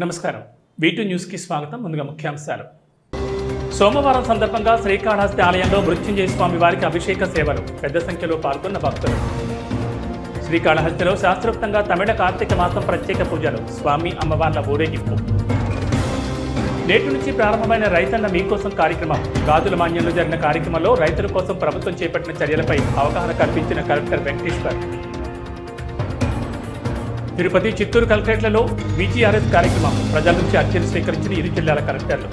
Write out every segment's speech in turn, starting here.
నమస్కారం. వీటూ న్యూస్కి స్వాగతం. ముందుగా ముఖ్యాంశాలు. సోమవారం సందర్భంగా శ్రీకాళహస్తి ఆలయంలో మృత్యుంజయ స్వామి వారికి అభిషేక సేవలు. పెద్ద సంఖ్యలో పాల్గొన్న భక్తులు. శ్రీకాళహస్తిలో శాస్త్రోక్తంగా తమిళ కార్తీక మాసం ప్రత్యేక పూజలు. స్వామి అమ్మవార్ల ఊరేగింపు. నేటి నుంచి ప్రారంభమైన రైతన్న మీకోసం కార్యక్రమం. గాజుల మాన్యంలో జరిగిన కార్యక్రమంలో రైతుల కోసం ప్రభుత్వం చేపట్టిన చర్యలపై అవగాహన కల్పించిన కలెక్టర్ వెంకటేశ్వర్. తిరుపతి చిత్తూరు కలెక్టరేట్లలో బీజీఆర్ఎస్ కార్యక్రమం ప్రజల నుంచి అర్జీలు స్వీకరించిన ఇరు జిల్లాల కలెక్టర్లు.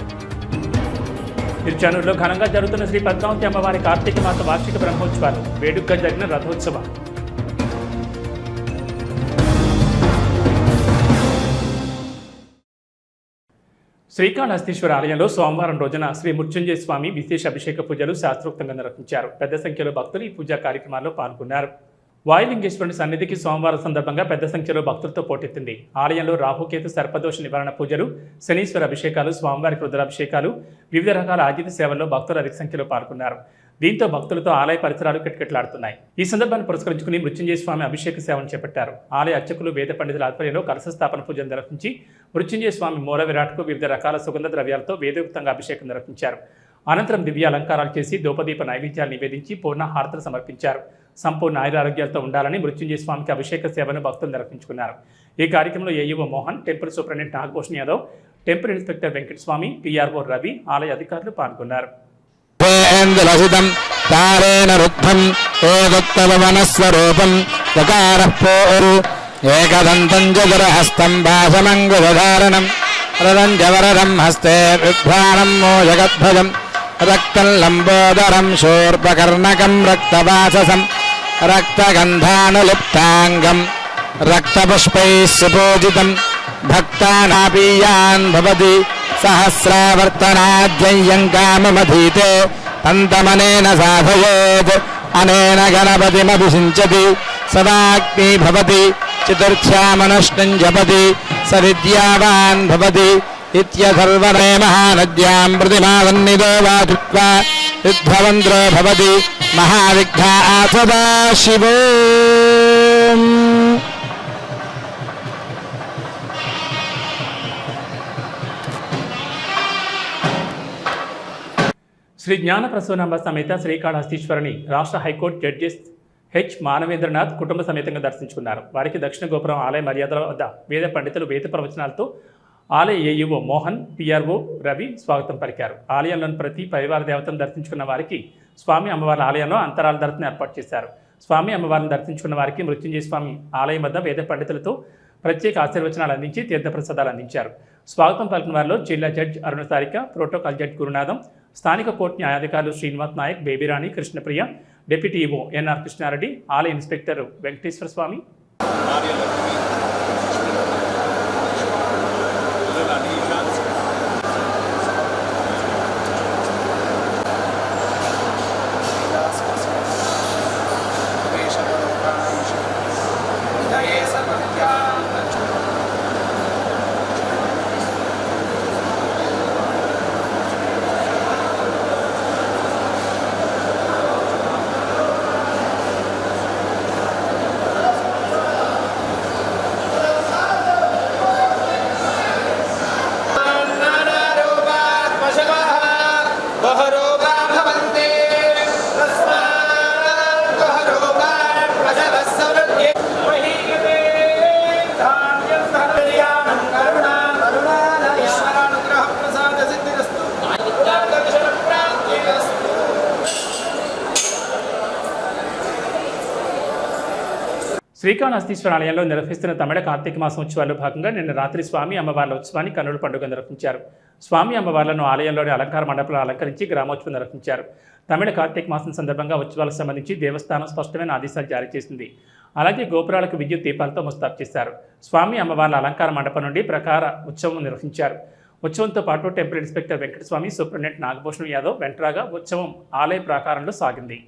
తిరుచానూరులో ఘనంగా జరుగుతున్న శ్రీ పద్మావతి అమ్మవారి కార్తీక మాస వార్షిక బ్రహ్మోత్సవాలు వేడుకగా జరిగిన రథోత్సవం. శ్రీకాళహస్తీశ్వర ఆలయంలో సోమవారం రోజున శ్రీ మృత్యుంజయ స్వామి విశేష అభిషేక పూజలు శాస్త్రోక్తంగా నిర్వహించారు. పెద్ద సంఖ్యలో భక్తులు ఈ పూజా కార్యక్రమాల్లో పాల్గొన్నారు. వాయులింగేశ్వరుని సన్నిధికి సోమవారం సందర్భంగా పెద్ద సంఖ్యలో భక్తులతో పోటెత్తింది. ఆలయంలో రాహుకేతు సర్పదోష నివారణ పూజలు శనీశ్వర అభిషేకాలు స్వామివారికి రుద్రాభిషేకాలు వివిధ రకాల ఆజిత సేవల్లో భక్తులు అధిక సంఖ్యలో పాల్గొన్నారు. దీంతో భక్తులతో ఆలయ పరిసరాలు కిటకిటలాడుతున్నాయి. ఈ సందర్భాన్ని పురస్కరించుకుని మృత్యుంజయ స్వామి అభిషేక సేవను చేపట్టారు. ఆలయ అర్చకులు వేద పండితుల ఆధ్వర్యంలో కలశ స్థాపన పూజను నిర్వహించి మృత్యుంజయ స్వామి మూల విరాట్కు వివిధ రకాల సుగంధ ద్రవ్యాలతో వేదయుక్తంగా అభిషేకం నిర్వహించారు. అనంతరం దివ్య అలంకారాలు చేసి దోపదీప నైవేద్యాలు నివేదించి పూర్ణ హారతలు సమర్పించారు. సంపూర్ణ ఆయురారోగ్యాలతో ఉండాలని మృత్యుంజయ స్వామికి అభిషేక సేవను భక్తులు నిర్వహించుకున్నారు. ఈ కార్యక్రమంలో ఏయువ Mohan temple superintendent Nagabhushan Yadav temple inspector Venkataswamy PRO Ravi ఆలయ అధికారులు పాల్గొన్నారు. ేందులసితం తారేణ రుద్ధం ఏదత్తవనస్వరూపం చకారః ఏకదంతం చతురహస్తం భాసమంగుధారణం రదం జవరదం హస్తే విభ్రాణం మోజగద్భజం రక్తం లంబోదరం శూర్పకర్ణకం రక్తవాససం రక్తగంధానులిప్తాంగం రక్తపుష్పైः సుపూజితం భక్తానాపీయాన్ భవతి సహస్రావర్తనాద్యయ్యం కామమధీతే తంతమనేన సాధయేత్ అనేన గణపతిమభిషించతి సదాగ్ని భవతి చతుర్థ్యామనుష్ణం జపతి స విద్యావాన్ భవతి ఇత్యథర్వణే మహానద్యాం ప్రతిమావన్నిదో వాచుత్వా విధ్వవంద్రో భవతి మహావిఘ్నా ఆసదా శివో శ్రీ జ్ఞాన ప్రసూనాంబ సమేత శ్రీకాళహస్తీశ్వరిని రాష్ట్ర హైకోర్టు జడ్జిస్ హెచ్ మానవేంద్రనాథ్ కుటుంబ సమేతంగా దర్శించుకున్నారు. వారికి దక్షిణ గోపురం ఆలయ మర్యాదల వద్ద వేద పండితులు వేద ప్రవచనాలతో ఆలయ ఏఈఓ మోహన్ పిఆర్ఓ రవి స్వాగతం పలికారు. ఆలయంలోని ప్రతి పరివార దేవతను దర్శించుకున్న వారికి స్వామి అమ్మవారి ఆలయంలో అంతరాల దర్శనం ఏర్పాటు చేశారు. స్వామి అమ్మవారిని దర్శించుకున్న వారికి మృత్యుంజయ స్వామి ఆలయం వద్ద వేద పండితులతో ప్రత్యేక ఆశీర్వచనాలు అందించి తీర్థప్రసాదాలు అందించారు. స్వాగతం పలికిన వారిలో జిల్లా judge Aruna Sarika protocol judge Gurunatham స్థానిక court న్యాయాధికారులు Srinivas Nayak Babyrani Krishnapriya deputy EO NR Krishna Reddy ఆలయ ఇన్స్పెక్టర్ వెంకటేశ్వర స్వామి. శ్రీకాళహస్తీశ్వర ఆలయంలో నిర్వహిస్తున్న తమిళ కార్తీక మాసం ఉత్సవాల్లో భాగంగా నిన్న రాత్రి స్వామి అమ్మవార్ల ఉత్సవాన్ని కన్నుల పండుగ నిర్వహించారు. స్వామి అమ్మవార్లను ఆలయంలోని అలంకార మండపంలో అలంకరించి గ్రామోత్సవం నిర్వహించారు. తమిళ కార్తీక మాసం సందర్భంగా ఉత్సవాలకు సంబంధించి దేవస్థానం స్పష్టమైన ఆదేశాలు జారీ చేసింది. అలాగే గోపురాలకు విద్యుత్ దీపాలతో ముస్తాబు చేశారు. స్వామి అమ్మవార్ల అలంకార మండపం నుండి ప్రకార ఉత్సవం నిర్వహించారు. ఉత్సవంతో పాటు temple inspector Venkataswamy superintendent Nagabhushan Yadav వెంట్రాగా ఉత్సవం ఆలయ ప్రాకారంలో సాగింది.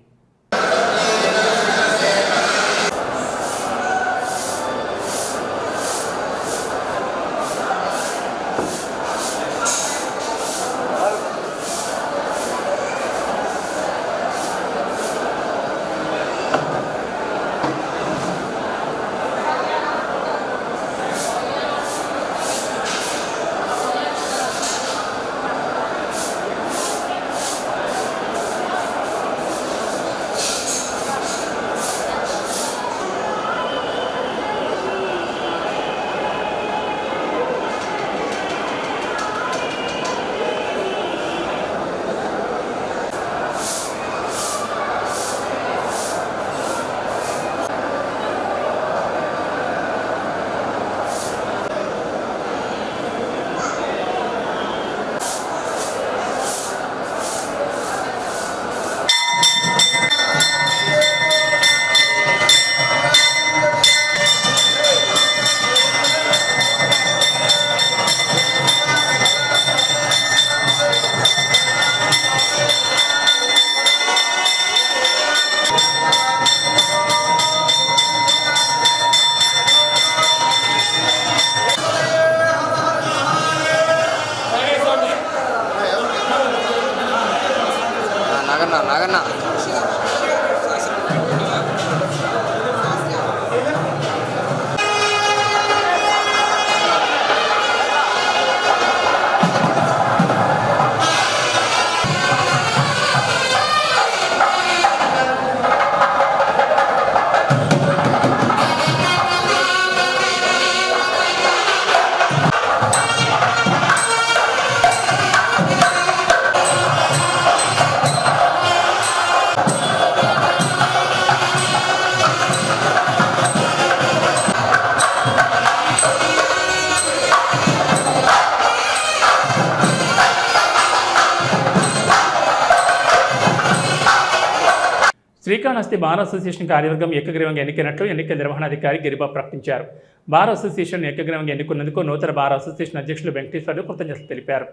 శ్రీకాళహస్తి బార్ అసోసియేషన్ కార్యవర్గం ఏకగ్రీవంగా ఎన్నికైనట్లు ఎన్నికల నిర్వహణాధికారి గిరిబాబు ప్రకటించారు. బార్ అసోసియేషన్ ఏకగ్రీవంగా ఎన్నుకున్నందుకు నూతన బార్ అసోసియేషన్ అధ్యక్షులు వెంకటేశ్వర్లు కృతజ్ఞతలు తెలిపారు.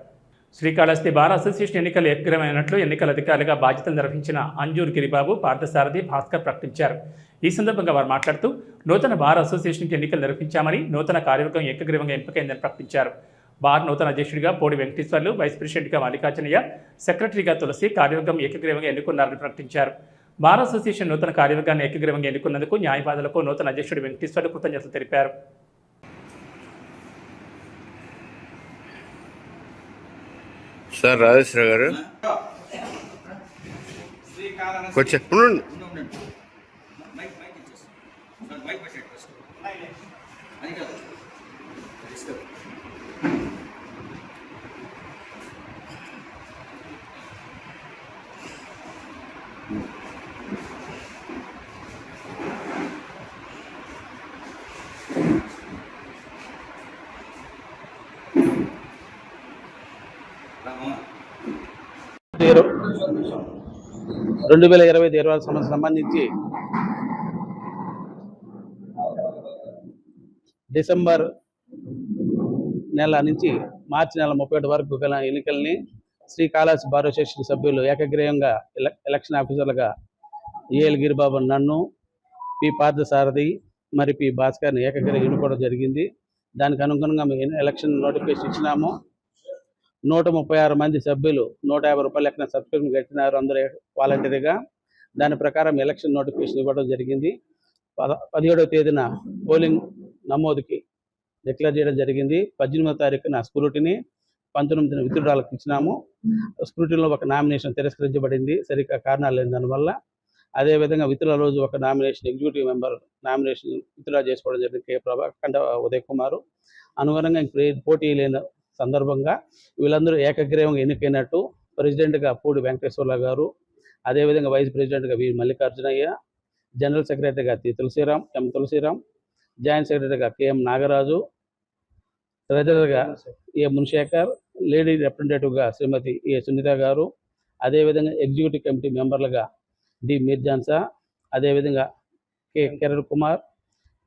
శ్రీకాళహస్తి బార్ అసోసియేషన్ ఎన్నికలు ఏకగ్రమైనట్లు ఎన్నికల అధికారులుగా బాధ్యతలు నిర్వహించిన అంజూర్ గిరిబాబు పార్థసారథి భాస్కర్ ప్రకటించారు. ఈ సందర్భంగా వారు మాట్లాడుతూ నూతన బార్ అసోసియేషన్కి ఎన్నికలు నిర్వహించామని నూతన కార్యవర్గం ఏకగ్రీవంగా ఎంపికైందని ప్రకటించారు. బార్ నూతన అధ్యక్షుడిగా పోడి వెంకటేశ్వర్లు వైస్ ప్రెసిడెంట్గా మల్లికార్జునయ్య సెక్రటరీగా తులసి కార్యవర్గం ఏకగ్రీవంగా ఎన్నుకున్నారని ప్రకటించారు. బార్ అసోసియేషన్ నూతన కార్యవర్గాన్ని ఏకగ్రీవంగా ఎన్నుకున్నందుకు న్యాయవాదులకు నూతన అధ్యక్షుడు వెంకటేశ్వర్లు కృతజ్ఞతలు తెలిపారు. సార్ రాజేశ్వర గారు. కొంచెం రెండు వేల ఇరవై ఐదు ఇరవై సంవత్సరం సంబంధించి డిసెంబర్ నెల నుంచి మార్చి నెల ముప్పై ఒకటి వరకు గల ఎన్నికల్ని శ్రీకాళహస్తి బార్ అసోసియేషన్ సభ్యులు ఏకగ్రీవంగా ఎలక్షన్ ఆఫీసర్లుగా ఏఎల్ గిరిబాబు నన్ను పి పార్థసారథి మరి పి భాస్కర్ని ఏకగ్రీవం ఎన్నుకోవడం జరిగింది. దానికి అనుగుణంగా మేము ఎలక్షన్ నోటిఫికేషన్ ఇచ్చినాము. నూట ముప్పై ఆరు మంది సభ్యులు నూట యాభై రూపాయలు లెక్కన సబ్స్క్రిప్షన్ కట్టినారు అందరూ వాలంటీర్గా దాని ప్రకారం ఎలక్షన్ నోటిఫికేషన్ ఇవ్వడం జరిగింది. పద పదిహేడవ తేదీన పోలింగ్ నమోదుకి డిక్లేర్ చేయడం జరిగింది. పద్దెనిమిదో తారీఖున స్క్రూటిని పంతొమ్మిదిన విత్డ్రాలకు ఇచ్చినాము. స్క్రూటిలో ఒక నామినేషన్ తిరస్కరించబడింది. సరిగ్గా కారణాలు లేని దానివల్ల అదేవిధంగా విత్డ్రా రోజు ఒక nomination executive member nomination withdraw చేసుకోవడం జరిగింది. కే ప్రభా కండ ఉదయ్ కుమారు. అనుగుణంగా ఇంక పోటీ లేని సందర్భంగా వీళ్ళందరూ ఏకగ్రీవంగా ఎన్నికైనట్టు ప్రెసిడెంట్గా పూడి వెంకటేశ్వర్ల గారు అదేవిధంగా వైస్ ప్రెసిడెంట్గా వి మల్లికార్జునయ్య జనరల్ సెక్రటరీగా తి తులసిరామ్ ఎం తులసిరామ్ జాయింట్ సెక్రటరీగా కెఎం నాగరాజు ట్రెజరర్గా ఏ మున్శేఖర్ లేడీ రిప్రజెంటేటివ్గా శ్రీమతి ఏ సునీత గారు అదేవిధంగా ఎగ్జిక్యూటివ్ కమిటీ మెంబర్లుగా డి మీర్జాన్సా అదేవిధంగా కె కిరణ్ కుమార్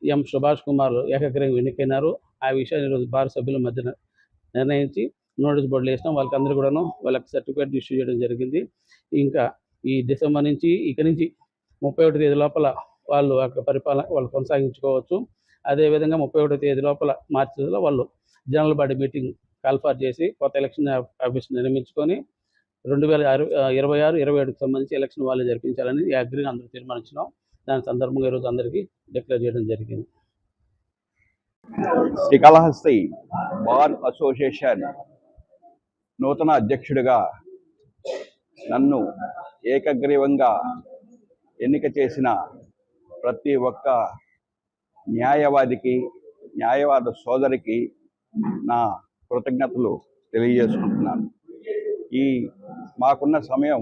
ఎం సుభాష్ కుమార్ ఏకగ్రీవంగా ఎన్నికైనారు. ఆ విషయాన్ని ఈరోజు భారత సభ్యుల మధ్యన నిర్ణయించి నోటీస్ బోర్డులు వేసినాం. వాళ్ళకి అందరూ కూడాను వాళ్ళకి సర్టిఫికేట్ ఇష్యూ చేయడం జరిగింది. ఇంకా ఈ డిసెంబర్ నుంచి ఇక నుంచి ముప్పై ఒకటి తేదీ లోపల వాళ్ళు యొక్క పరిపాలన వాళ్ళు కొనసాగించుకోవచ్చు. అదేవిధంగా ముప్పై ఒకటో తేదీ లోపల మార్చిలో వాళ్ళు జనరల్ బాడీ మీటింగ్ కాల్ఫార్ చేసి కొత్త ఎలక్షన్ ఆఫీస్ నిర్మించుకొని రెండు వేల అరవై ఇరవై ఆరు ఇరవై ఏడుకి సంబంధించి ఎలక్షన్ వాళ్ళు జరిపించాలని ఈ అగ్రిని అందరూ తీర్మానించినాం. దాని సందర్భంగా ఈరోజు అందరికీ డిక్లేర్ చేయడం జరిగింది. శ్రీకాళహస్తి బార్ అసోసియేషన్ నూతన అధ్యక్షుడిగా నన్ను ఏకగ్రీవంగా ఎన్నిక చేసిన ప్రతి ఒక్క న్యాయవాదికి న్యాయవాద సోదరికి నా కృతజ్ఞతలు తెలియజేసుకుంటున్నాను. ఈ మాకున్న సమయం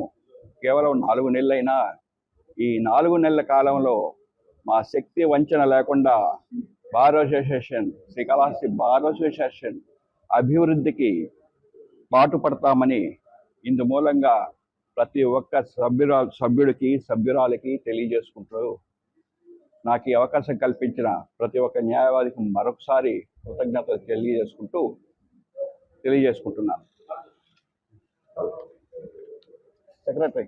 కేవలం నాలుగు నెలలైనా ఈ నాలుగు నెలల కాలంలో మా శక్తి వంచన లేకుండా bar association Srikalahasti bar association అభివృద్ధికి పాటుపడతామని ఇందు మూలంగా ప్రతి ఒక్క సభ్యురా సభ్యుడికి సభ్యురాలకి తెలియజేసుకుంటూ నాకు ఈ అవకాశం కల్పించిన ప్రతి ఒక్క న్యాయవాదికి మరొకసారి కృతజ్ఞతలు తెలియజేసుకుంటూ తెలియజేసుకుంటున్నాను. సెక్రటరీ.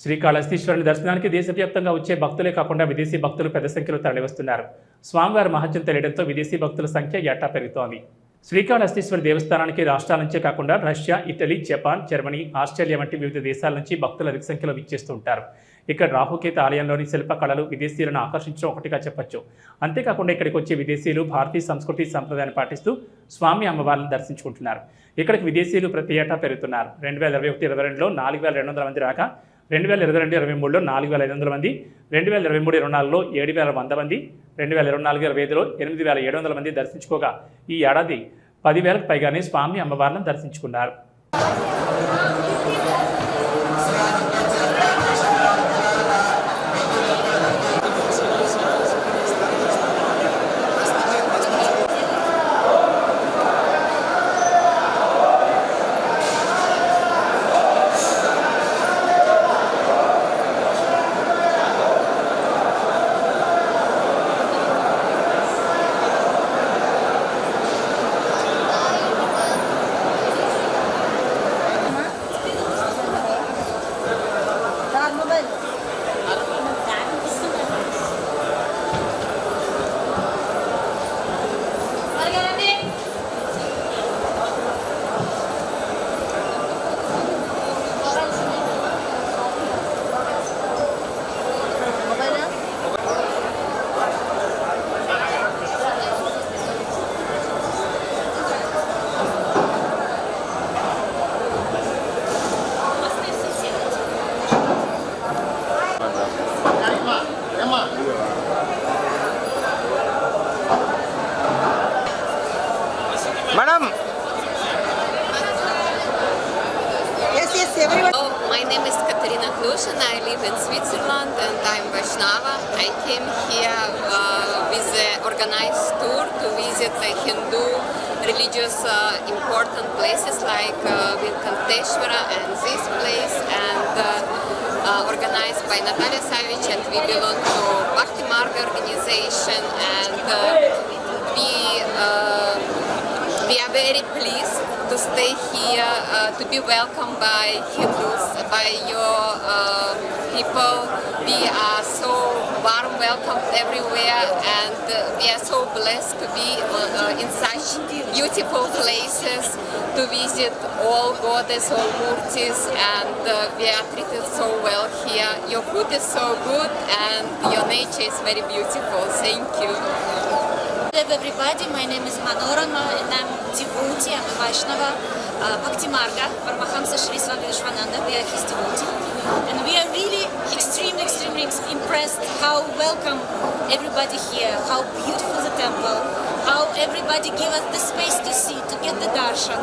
శ్రీకాళహస్తీశ్వరుని దర్శనానికి దేశవ్యాప్తంగా వచ్చే భక్తులే కాకుండా విదేశీ భక్తులు పెద్ద సంఖ్యలో తరలివస్తున్నారు. స్వామివారి మహత్యం తెలియడంతో విదేశీ భక్తుల సంఖ్య ఏటా పెరుగుతోంది. శ్రీకాళహస్తీశ్వర దేవస్థానానికి రాష్ట్రాల నుంచే కాకుండా Russia Italy Japan Germany Australia వంటి వివిధ దేశాల నుంచి భక్తులు అధిక సంఖ్యలో విచ్చేస్తూ ఉంటారు. ఇక్కడ రాహుకేత ఆలయంలోని శిల్పకళలు విదేశీయులను ఆకర్షించడం ఒకటిగా చెప్పొచ్చు. అంతేకాకుండా ఇక్కడికి వచ్చే విదేశీయులు భారతీయ సంస్కృతి సంప్రదాయాన్ని పాటిస్తూ స్వామి అమ్మవారిని దర్శించుకుంటున్నారు. ఇక్కడికి విదేశీయులు ప్రతి ఏటా పెరుగుతున్నారు. రెండు వేల ఇరవై ఒకటి ఇరవై రెండులో నాలుగు వేల రెండు వందల మంది రాక రెండు వేల ఇరవై రెండు ఇరవై మూడులో నాలుగు వేల ఐదు వందల మంది రెండు వేల ఇరవై మూడు ఇరవై నాలుగులో ఏడు వేల వంద మంది రెండు వేల ఇరవై నాలుగు ఇరవై ఐదులో ఎనిమిది వేల ఏడు వందల మంది దర్శించుకోగా. ఈ ఏడాది పదివేలకు పైగానే స్వామి అమ్మవార్లను దర్శించుకున్నారు. By Natalia Savich and we belong to Bhakti Marga organization and uh, we uh, we are very pleased to stay here, uh, to be welcomed by Hindus, by your uh, people. We are so warm welcomed everywhere, and uh, we are so blessed to be uh, in such beautiful places to visit all goddess, all murtis, and uh, we are treated so well here. Your food is so good, and your nature is very beautiful. Thank you. Hello everybody, my name is Manorama and I'm devotee, I'm a Vaishnava, uh, Bhakti Marga, Paramahamsa Shri Swami we are his devotee. And we are really extremely, extremely impressed how welcome everybody here, how beautiful the temple, how everybody give us the space to see, to get the darshan,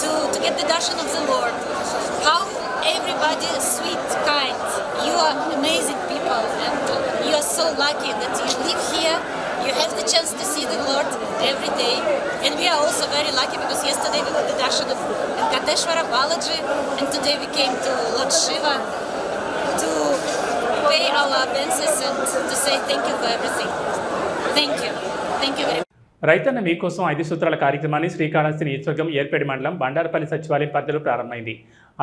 to, to get the darshan of the Lord, how everybody sweet, kind. You are amazing people and you are so lucky that you live here you have the chance to see the Lord every day. And we are also very lucky because yesterday we got the darshan of Venkateshwara Balaji and today we came to Lord Shiva to pay our obeisances and to say thank you for everything. Thank you. Thank you very much. రైతన్న మీకోసం ఐదు సూత్రాల కార్యక్రమాన్ని శ్రీకాళహస్తి నియోజకవర్గం ఏర్పేడి మండలం బండారపల్లి సచివాలయం పరిధిలో ప్రారంభమైంది.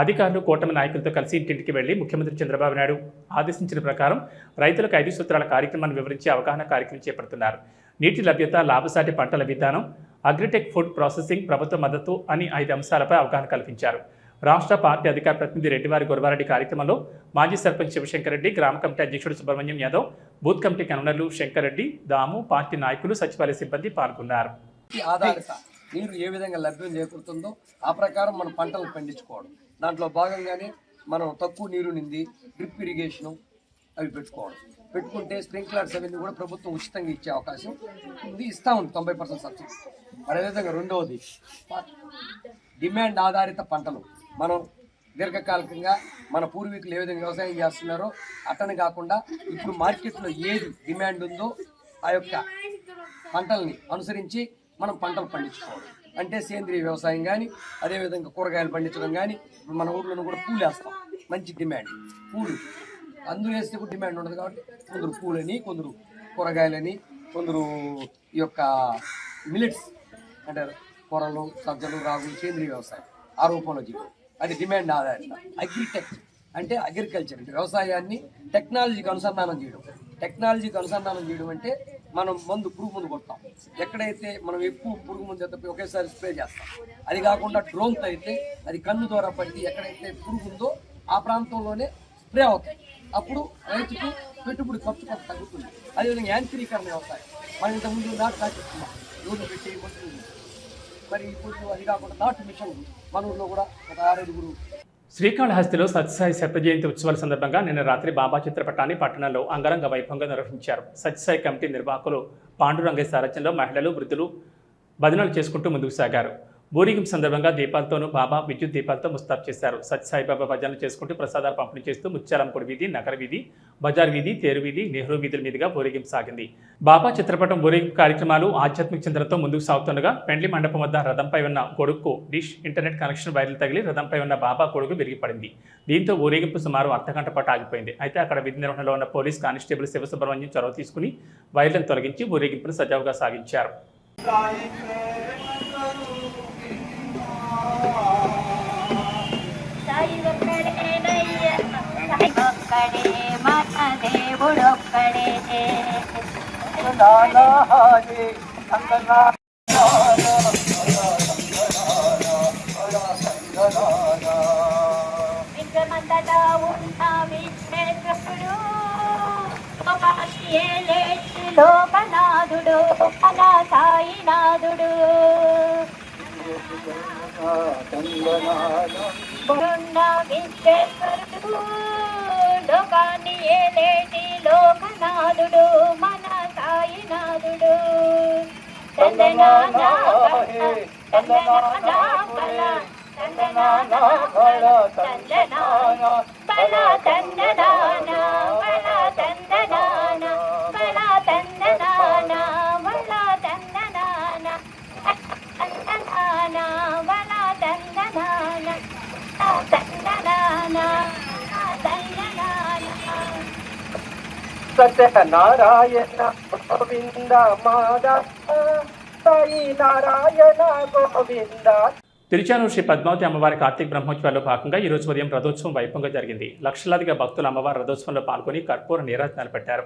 అధికారులు కూటమి నాయకులతో కలిసి ఇంటింటికి వెళ్ళి ముఖ్యమంత్రి చంద్రబాబు నాయుడు ఆదేశించిన ప్రకారం రైతులకు ఐదు సూత్రాల కార్యక్రమాన్ని వివరించి అవగాహన కార్యక్రమం చేపడుతున్నారు. నీటి లభ్యత లాభసాటి పంటల విధానం అగ్రిటెక్ ఫుడ్ ప్రాసెసింగ్ ప్రభుత్వ మద్దతు అని ఐదు అంశాలపై అవగాహన కల్పించారు. రాష్ట్ర పార్టీ అధికార ప్రతినిధి రెడ్డివారి గురవారెడ్డి కార్యక్రమంలో మాజీ సర్పంచ్ శివశంకర్ రెడ్డి గ్రామ కమిటీ అధ్యక్షుడు సుబ్రహ్మణ్యం యాదవ్ బూత్ కమిటీ కన్వీనర్లు శంకర్ రెడ్డి దాము పార్టీ నాయకులు సచివాలయ సిబ్బంది పాల్గొన్నారు. ఈ ఆధారిత నీరు ఏ విధంగా లభ్యం చేకూరుతుందో ఆ ప్రకారం మనం పంటలు పండించుకోవడం. దాంట్లో భాగంగానే మనం తక్కువ నీరు నింది డ్రిప్ ఇరిగేషను అవి పెట్టుకోవడం. పెట్టుకుంటే స్ప్రింక్లర్స్ అవన్నీ కూడా ప్రభుత్వం ఉచితంగా ఇచ్చే అవకాశం ఉంది ఇస్తా ఉంది తొంభై పర్సెంట్ సబ్సిడీ. అదేవిధంగా రెండవది డిమాండ్ ఆధారిత పంటలు. మనం దీర్ఘకాలికంగా మన పూర్వీకులు ఏ విధంగా వ్యవసాయం చేస్తున్నారో అట్టని కాకుండా ఇప్పుడు మార్కెట్లో ఏది డిమాండ్ ఉందో ఆ యొక్క పంటల్ని అనుసరించి మనం పంటలు పండించుకోవాలి. అంటే సేంద్రియ వ్యవసాయం కానీ అదేవిధంగా కూరగాయలు పండించడం కానీ ఇప్పుడు మన ఊర్లోనూ కూడా పూలు వేస్తాం. మంచి డిమాండ్. పూలు. అందులో వేస్తే కూడా డిమాండ్ ఉండదు కాబట్టి కొందరు పూలని కొందరు కూరగాయలని కొందరు ఈ యొక్క మిలెట్స్ అంటే కూరలు సజ్జలు రాగులు సేంద్రియ వ్యవసాయం. ఆ రూపంలో జీవం అది డిమాండ్ ఆధారిత. అగ్రిటెక్ అంటే అగ్రికల్చర్ అంటే వ్యవసాయాన్ని టెక్నాలజీకి అనుసంధానం చేయడం. టెక్నాలజీకి అనుసంధానం చేయడం అంటే మనం మందు పురుగు మందు కొడతాం. ఎక్కడైతే మనం ఎక్కువ పురుగు మందు ఎత్తపై ఒకేసారి స్ప్రే చేస్తాం. అది కాకుండా డ్రోన్తో అయితే అది కన్ను ద్వారా పట్టి ఎక్కడైతే పురుగు ఉందో ఆ ప్రాంతంలోనే స్ప్రే అవుతాయి. అప్పుడు రైతుకు పెట్టుబడి ఖర్చు కొంత తగ్గుతుంది. అదేవిధంగా యాంత్రీకరణ వ్యవసాయం. మనం ఇంతకుముందు నాటు నాటిస్తున్నాం రోజు పెట్టి మరి ఇప్పుడు అది కాకుండా నాటు మిషన్ మన ఊళ్ళో కూడా ఒక ఆరేడుగురు శ్రీకాళహస్తిలో సత్యసాయి శతజయంతి ఉత్సవాల సందర్భంగా నిన్న రాత్రి బాబా చిత్రపటాన్ని పట్టణంలో అంగరంగ వైభవంగా నిర్వహించారు. సత్యసాయి కమిటీ నిర్వాహకులు పాండురంగయ్య సారథ్యంలో మహిళలు వృద్ధులు భజనలు చేసుకుంటూ ముందుకు సాగారు. ఊరేగింపు సందర్భంగా దీపాలతోనూ బాబా విద్యుత్ దీపాలతో ముస్తాబ్ చేశారు. సత్యసాయిబాబా భజనలు చేసుకుంటూ ప్రసాదాలు పంపిణీ చేస్తూ ముత్యాలంపూడి వీధి నగర వీధి బజార్ వీధి తేరు వీధి నెహ్రూ వీధుల మీదుగా ఊరేగింపు సాగింది. బాబా చిత్రపటం ఊరేగింపు కార్యక్రమాలు ఆధ్యాత్మిక చింతనతో ముందుకు సాగుతుండగా పెండ్లి మండపం వద్ద రథంపై ఉన్న కొడుకు డిష్ ఇంటర్నెట్ కనెక్షన్ వైర్లు తగిలి రథంపై ఉన్న బాబా కొడుకు విరిగిపడింది. దీంతో ఊరేగింపు సుమారు అర్ధగంట పాటు ఆగిపోయింది. అయితే అక్కడ విధి నిర్వహణలో ఉన్న పోలీస్ కానిస్టేబుల్ శివసుబ్రహ్మణ్యం చొరవ తీసుకుని వైర్లను తొలగించి ఊరేగింపును సజావుగా సాగించారు. ఒక్కడే మన దేవుడొక్కడే విశ్వమంతటా ఉన్న విశ్వేశ్వరుడు ఏలేటి లోకనాథుడు సాయినాథుడు లోకాన్ని ఏలేటి లోకనాథుడు మన సాయినాథుడు చందనానా చందనానా బల చందనానా బల చందనానా బల చందనానా బల సత్యనారాయణ గోవింద మాధవ సాయి నారాయణ గోవింద తిరుచానూరు శ్రీ పద్మావతి అమ్మవారి కార్తీక బ్రహ్మోత్సవాల్లో భాగంగా ఈ రోజు ఉదయం రథోత్సవం వైభవంగా జరిగింది. లక్షలాదిగా భక్తులు అమ్మవారి రథోత్సవంలో పాల్గొని కర్పూర నీరాజనాలు పెట్టారు.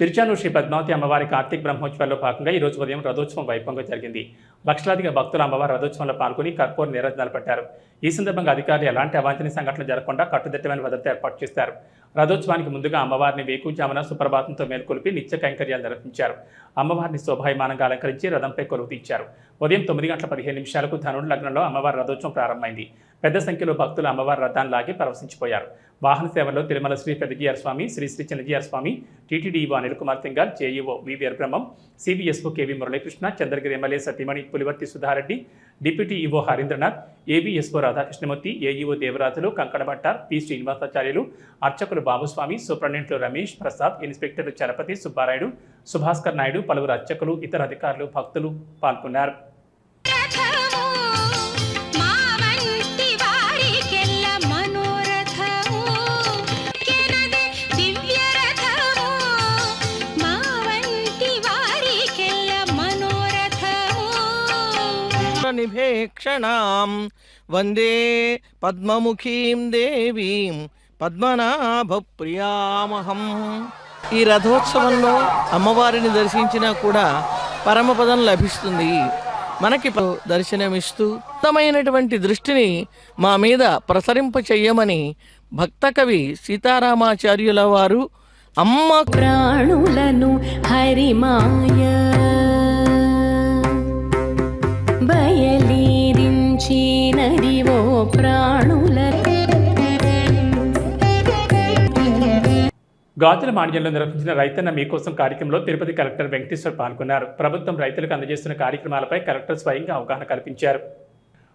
తిరుచానూరు శ్రీ పద్మావతి అమ్మవారి కార్తీక బ్రహ్మోత్సవాల్లో భాగంగా ఈరోజు ఉదయం రథోత్సవం వైభవంగా జరిగింది. లక్షలాదిగా భక్తులు అమ్మవారి రథోత్సవంలో పాల్గొని కర్పూర నీరాజనాలు పెట్టారు. ఈ సందర్భంగా అధికారులు ఎలాంటి అవాంఛనీయ సంఘటనలు జరగకుండా కట్టుదిట్టమైన భద్రత ఏర్పాటు చేశారు. రథోత్సవానికి ముందుగా అమ్మవారిని వేకుజామున సుప్రభాతంతో మేల్కొలిపి నిత్య కైంకర్యాలు నిర్వహించారు అమ్మవారిని శోభాయమానంగా అలంకరించి రథంపై కొలువు తీర్చారు. ఉదయం తొమ్మిది గంటల పదిహేను నిమిషాలకు ధనుడు లగ్నంలో అమ్మవారి రథోత్సవం ప్రారంభమైంది. పెద్ద సంఖ్యలో భక్తులు అమ్మవారి రథాన్ని లాగి ప్రవశించిపోయారు. వాహన సేవల్లో Tirumala Shri Peddajeeyar Swami Sri Sri Chinnajeeyar Swami TTD EO Anil Kumar Singhal JEO VVR Brahmam CBSO KV Muralikrishna Chandragiri MLA సతీమణి Pulivarthi Sudhareddy deputy EO Harindranath ABSO Radhakrishnamurthy AEO Devarajulu Kankanabhattar P Srinivasacharyulu అర్చకులు బాబుస్వామి సూపరింటెండెంట్లు రమేష్ ప్రసాద్ ఇన్స్పెక్టర్లు చలపతి సుబ్బారాయుడు సుభాస్కర్ నాయుడు పలువురు అర్చకులు ఇతర అధికారులు భక్తులు పాల్గొన్నారు. నిభేక్షణాం వందే పద్మముఖీం దేవీం పద్మనాభ ప్రియామహం ఈ రథోత్సవంలో అమ్మవారిని దర్శించినా కూడా పరమపదం లభిస్తుంది. మనకి దర్శనమిస్తూ ఉత్తమైనటువంటి దృష్టిని మా మీద ప్రసరింప చెయ్యమని భక్త కవి సీతారామాచార్యుల వారు అమ్మ ప్రాణులను హరిమాయ బయలీరించినదివో ప్రాణుల గాజుల మాణ్యంలో నిర్వహించిన రైతన్న మీకోసం కార్యక్రమంలో తిరుపతి కలెక్టర్ వెంకటేశ్వర్ పాల్గొన్నారు. ప్రభుత్వం రైతులకు అందజేస్తున్న కార్యక్రమాలపై కలెక్టర్ స్వయంగా అవగాహన కల్పించారు.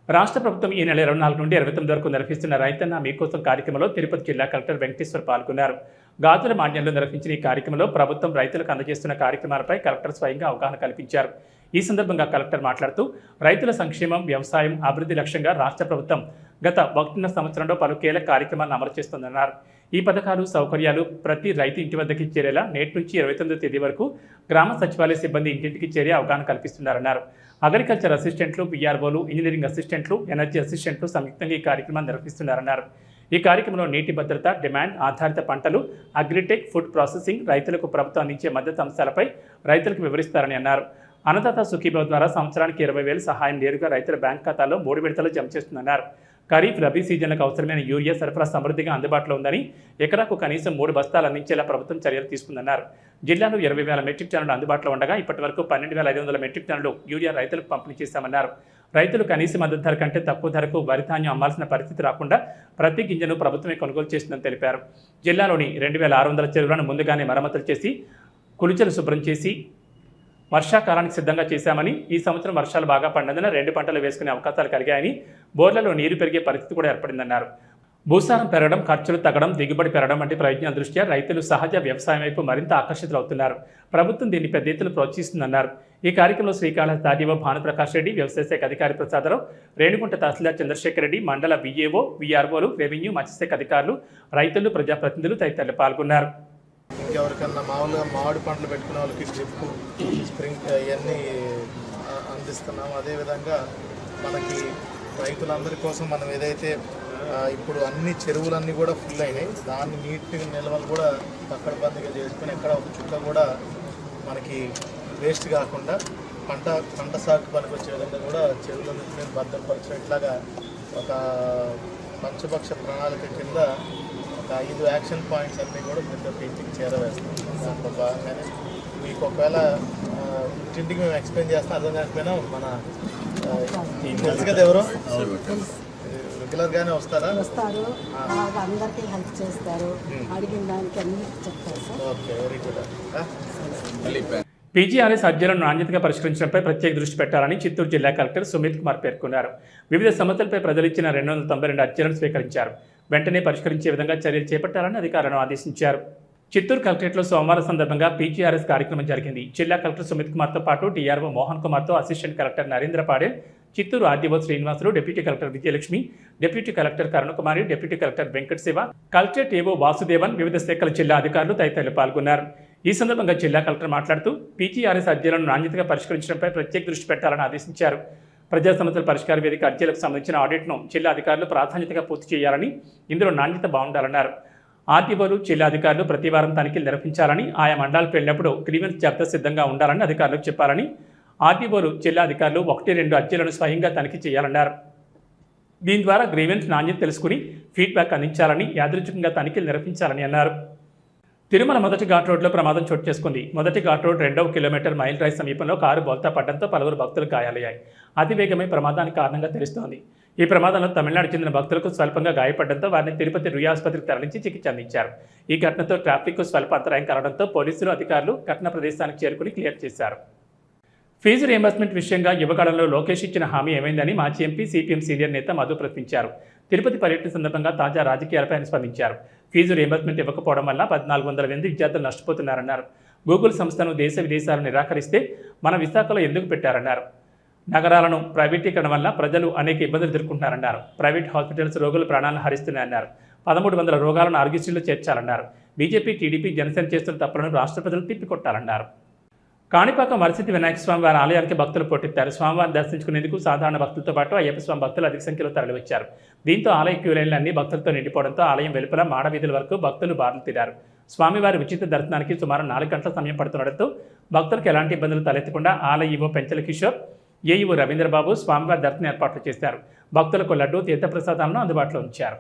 రాష్ట్ర ప్రభుత్వం ఈ నెల ఇరవై నాలుగు నుండి ఇరవై తొమ్మిది వరకు నిర్వహిస్తున్న రైతన్న మీకోసం కార్యక్రమంలో తిరుపతి జిల్లా కలెక్టర్ వెంకటేశ్వర్ పాల్గొన్నారు. గాజుల మాన్యంలో నిర్వహించిన ఈ కార్యక్రమంలో ప్రభుత్వం రైతులకు అందజేస్తున్న కార్యక్రమాలపై కలెక్టర్ స్వయంగా అవగాహన కల్పించారు. ఈ సందర్భంగా కలెక్టర్ మాట్లాడుతూ రైతుల సంక్షేమం వ్యవసాయం అభివృద్ధి లక్ష్యంగా రాష్ట్ర ప్రభుత్వం గత ఒకటిన్నర సంవత్సరంలో పలు కీలక కార్యక్రమాలను అమలు చేస్తుందన్నారు. ఈ పథకాలు సౌకర్యాలు ప్రతి రైతు ఇంటి వద్దకి చేరేలా నేటి నుంచి ఇరవై తొమ్మిదో తేదీ వరకు గ్రామ సచివాలయ సిబ్బంది ఇంటింటికి చేరి అవగాహన కల్పిస్తున్నారన్నారు. అగ్రికల్చర్ అసిస్టెంట్లు పిఆర్ఓలు ఇంజనీరింగ్ అసిస్టెంట్లు ఎనర్జీ అసిస్టెంట్లు సంయుక్తంగా ఈ కార్యక్రమాన్ని నిర్వహిస్తున్నారన్నారు. ఈ కార్యక్రమంలో నీటి భద్రత డిమాండ్ ఆధారిత పంటలు అగ్రిటెక్ ఫుడ్ ప్రాసెసింగ్ రైతులకు ప్రభుత్వం అందించే మద్దతు అంశాలపై రైతులకు వివరిస్తారని అన్నారు. అన్నదాత సుఖీభవ ద్వారా సంవత్సరానికి ఇరవై వేలు సహాయం నేరుగా రైతుల బ్యాంక్ ఖాతాలో మూడు విడతలు జమ చేస్తుందన్నారు. ఖరీఫ్ రబీ సీజన్లకు అవసరమైన యూరియా సరఫరా సమృద్ధిగా అందుబాటులో ఉందని ఎకరాకు కనీసం మూడు బస్తాలు అందించేలా ప్రభుత్వం చర్యలు తీసుకుందన్నారు. జిల్లాలో ఇరవై వేల మెట్రిక్ టన్నులు అందుబాటులో ఉండగా ఇప్పటి వరకు పన్నెండు వేల ఐదు వందల మెట్రిక్ టన్నులు యూరియా రైతులకు పంపిణీ చేశామన్నారు. రైతులు కనీస మద్దతు ధర కంటే తక్కువ ధరకు వరి ధాన్యం అమ్మాల్సిన పరిస్థితి రాకుండా ప్రతి గింజను ప్రభుత్వమే కొనుగోలు చేస్తుందని తెలిపారు. జిల్లాలోని రెండు వేల ఆరు వందల చెరువులను ముందుగానే మరమ్మతులు చేసి కులిచలు శుభ్రం చేసి వర్షాకాలానికి సిద్ధంగా చేశామని ఈ సంవత్సరం వర్షాలు బాగా పడినందున రెండు పంటలు వేసుకునే అవకాశాలు కలిగాయని బోర్లలో నీరు పెరిగే పరిస్థితి కూడా ఏర్పడిందన్నారు. భూసారం పెరగడం ఖర్చులు తగ్గడం దిగుబడి పెరగడం వంటి ప్రయోజనాల దృష్ట్యా రైతులు సహజ వ్యవసాయం వైపు మరింత ఆకర్షితులవుతున్నారు. ప్రభుత్వం దీన్ని పెద్ద ఎత్తున ప్రోత్సహిస్తుందన్నారు. ఈ కార్యక్రమంలో శ్రీకాళహస్తి ఆర్డీఓ భానుప్రకాష్ రెడ్డి వ్యవసాయ శాఖ అధికారి ప్రసాదరావు రేణుగుంట తహసీల్దార్ చంద్రశేఖర్ రెడ్డి మండల విఏఓ విఆర్ఓలు రెవెన్యూ మత్స్యశాఖ అధికారులు రైతులు ప్రజాప్రతినిధులు తదితరులు పాల్గొన్నారు. ఇంకెవరికన్నా మామూలుగా మామిడి పంటలు పెట్టుకునే వాళ్ళకి డ్రిప్ స్ప్రింగ్ ఇవన్నీ అందిస్తున్నాం. అదేవిధంగా మనకి రైతులందరి కోసం మనం ఏదైతే ఇప్పుడు అన్ని చెరువులన్నీ కూడా ఫుల్ అయినాయి. దాన్ని నీటి నిల్వలు కూడా పక్కడబందిగా చేసుకుని ఎక్కడ ఒక చుక్క కూడా మనకి వేస్ట్ కాకుండా పంట పంట సాగు పనికి వచ్చే విధంగా కూడా చెరువులన్నింటినీ భద్రపరిచినట్లాగా ఒక పంచపక్ష ప్రణాళిక కింద ఒక ఐదు యాక్షన్ పాయింట్స్ అన్నీ కూడా ప్రతి ఒక్క ఇంటికి చేరవేస్తాం. దాంట్లో భాగంగానే మీకు ఒకవేళ ఇంటింటికి మేము ఎక్స్ప్లెయిన్ చేస్తాం అర్థం కాకపోయినా మన తెలుసు కదా ఎవరు? రెగ్యులర్గానే వస్తారా? వస్తారు. అందరికీ హెల్ప్ చేస్తారు. అడిగిన దానికి అన్ని చెప్తారు sir. Okay very good. PGRS అర్జీలను నాణ్యతగా పరిష్కరించడంపై ప్రత్యేక దృష్టి పెట్టాలని చిత్తూరు జిల్లా కలెక్టర్ సుమిత్ కుమార్ పేర్కొన్నారు. వివిధ సమస్యలపై ప్రజలు ఇచ్చిన రెండు వందల తొంభై రెండు అర్జీలను స్వీకరించారు. వెంటనే పరిష్కరించే విధంగా చర్యలు చేపట్టాలని అధికారులను ఆదేశించారు. చిత్తూరు కలెక్టరేట్లో సోమవారం సందర్భంగా పీజీఆర్ఎస్ కార్యక్రమం జరిగింది. జిల్లా కలెక్టర్ సుమిత్ కుమార్తో పాటు టీఆర్ఓ మోహన్ కుమార్తో assistant collector Narendra Padel Chittoor RDO Srinivasulu deputy collector Vijayalakshmi deputy collector Karunakumari deputy collector Venkata Siva collectorate AO Vasudevan వివిధ శాఖల జిల్లా అధికారులు తదితరులు పాల్గొన్నారు. ఈ సందర్భంగా జిల్లా కలెక్టర్ మాట్లాడుతూ పీజీఆర్ఎస్ అర్జీలను నాణ్యతగా పరిష్కరించడంపై ప్రత్యేక దృష్టి పెట్టాలని ఆదేశించారు. ప్రజా సమస్యల పరిష్కార వేదిక అర్జీలకు సంబంధించిన ఆడిట్ను జిల్లా అధికారులు ప్రాధాన్యతగా పూర్తి చేయాలని ఇందులో నాణ్యత బాగుండాలన్నారు. ఆర్టీఓలు జిల్లా అధికారులు ప్రతి వారం తనిఖీలు నిర్వహించాలని ఆయా మండలాలకు వెళ్ళినప్పుడు గ్రీవెన్స్ జాబితా సిద్ధంగా ఉండాలని అధికారులకు చెప్పాలని ఆర్టీఓలు జిల్లా అధికారులు ఒకటి రెండు అర్జీలను స్వయంగా తనిఖీ చేయాలన్నారు. దీని ద్వారా గ్రీవెన్స్ నాణ్యత తెలుసుకుని ఫీడ్బ్యాక్ అందించాలని యాదృచ్ఛికంగా తనిఖీలు నిర్వహించాలని అన్నారు. తిరుమల మొదటి ఘాట్ రోడ్లో ప్రమాదం చోటు చేసుకుంది. మొదటి ఘాట్ రోడ్ రెండవ కిలోమీటర్ మైల్ రైస్ సమీపంలో కారు బోల్తా పడడంతో పలువురు భక్తులు గాయాలయ్యాయి. అతివేగమే ప్రమాదానికి కారణంగా తెలుస్తోంది. ఈ ప్రమాదంలో తమిళనాడు చెందిన భక్తులకు స్వల్పంగా గాయపడడంతో వారిని తిరుపతి రుయా ఆసుపత్రికి తరలించి చికిత్స అందించారు. ఈ ఘటనతో ట్రాఫిక్ స్వల్ప అంతరాయం కలవడంతో పోలీసులు అధికారులు ఘటన ప్రదేశానికి చేరుకుని క్లియర్ చేశారు. ఫీజు రియంబర్స్మెంట్ విషయంగా యువకాలంలో లోకేష్ ఇచ్చిన హామీ ఏమైందని మాజీ ఎంపీ సిపిఎం సీనియర్ నేత మధు ప్రశ్నించారు. తిరుపతి పర్యటన సందర్భంగా తాజా రాజకీయాలపై ఆయన స్పందించారు. ఫీజు రియంబర్స్మెంట్ ఇవ్వకపోవడం వల్ల పద్నాలుగు వందల మంది విద్యార్థులు నష్టపోతున్నారన్నారు. గూగుల్ సంస్థను దేశ విదేశాలు నిరాకరిస్తే మన విశాఖలో ఎందుకు పెట్టారన్నారు. నగరాలను ప్రైవేటీకరణ వల్ల ప్రజలు అనేక ఇబ్బందులు ఎదుర్కొంటున్నారన్నారు. ప్రైవేట్ హాస్పిటల్స్ రోగుల ప్రాణాలను హరిస్తున్నాయన్నారు. పదమూడు వందల రోగాలను ఆరోగ్యశ్రీలో చేర్చాలన్నారు. బీజేపీ టీడీపీ జనసేన చేస్తున్న తప్పులను రాష్ట్ర ప్రజలు తిప్పికొట్టాలన్నారు. కాణిపాకం వరసిద్ధి వినాయక స్వామి వారి ఆలయానికి భక్తులు పోటెత్తారు స్వామివారిని దర్శించుకునేందుకు సాధారణ భక్తులతో పాటు అయ్యప్ప స్వామి భక్తులు అధిక సంఖ్యలో తరలివచ్చారు. దీంతో ఆలయ క్యూ లైన్లు అన్ని భక్తులతో నిండిపోవడంతో ఆలయం వెలుపల మాడవీధుల వరకు భక్తులు బారులు తీరారు స్వామివారి ఉచిత దర్శనానికి సుమారు నాలుగు గంటల సమయం పడుతుండటంతో భక్తులకు ఎలాంటి ఇబ్బందులు తలెత్తకుండా ఆలయ ఈవో పెంచల కిషోర్ ఏఈఓ రవీంద్రబాబు స్వామివారి దర్శన ఏర్పాట్లు చేశారు. భక్తులకు లడ్డు తీర్థప్రసాదాలను అందుబాటులో ఉంచారు.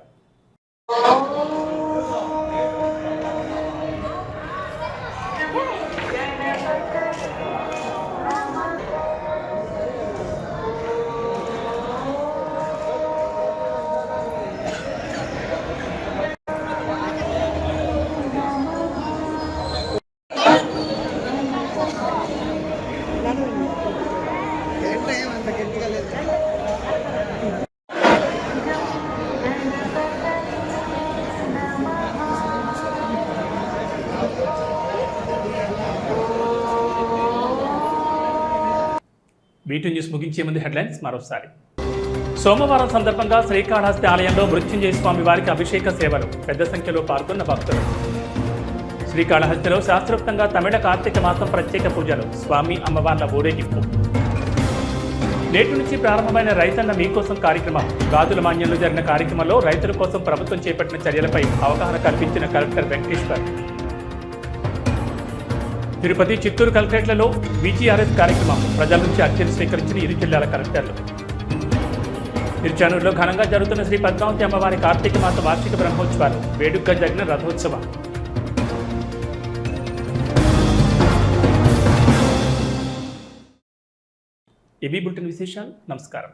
వీటి న్యూస్ ముగించే ముందు హెడ్లైన్స్ మరోసారి. సోమవారం సందర్భంగా శ్రీకాళహస్తి ఆలయంలో మృత్యుంజయ స్వామి వారికి అభిషేక సేవలు పెద్ద సంఖ్యలో పాల్గొన్న భక్తులు. శ్రీకాళహస్తిలో శాస్త్రోక్తంగా తమిళ కార్తీక మాసం ప్రత్యేక పూజలు స్వామి అమ్మవార్ల ఊరేగింపు. నేటి నుంచి ప్రారంభమైన రైతన్న మీకోసం కార్యక్రమం. గాజుల మాన్యంలో జరిగిన కార్యక్రమంలో రైతుల కోసం ప్రభుత్వం చేపట్టిన చర్యలపై అవగాహన కల్పించిన కలెక్టర్ వెంకటేశ్వర్. తిరుపతి చిత్తూరు కలెక్టరేట్లలో బీజీఆర్ఎస్ కార్యక్రమం ప్రజల నుంచి అర్చన స్వీకరించిన ఇరు జిల్లాల కలెక్టర్లు. తిరుచానూరులో ఘనంగా జరుగుతున్న శ్రీ పద్మావతి అమ్మవారి కార్తీక మాస వార్షిక బ్రహ్మోత్సవాలు వేడుకగా జరిగిన రథోత్సవం. ఇవి బులెటిన్ విశేషాలు నమస్కారం.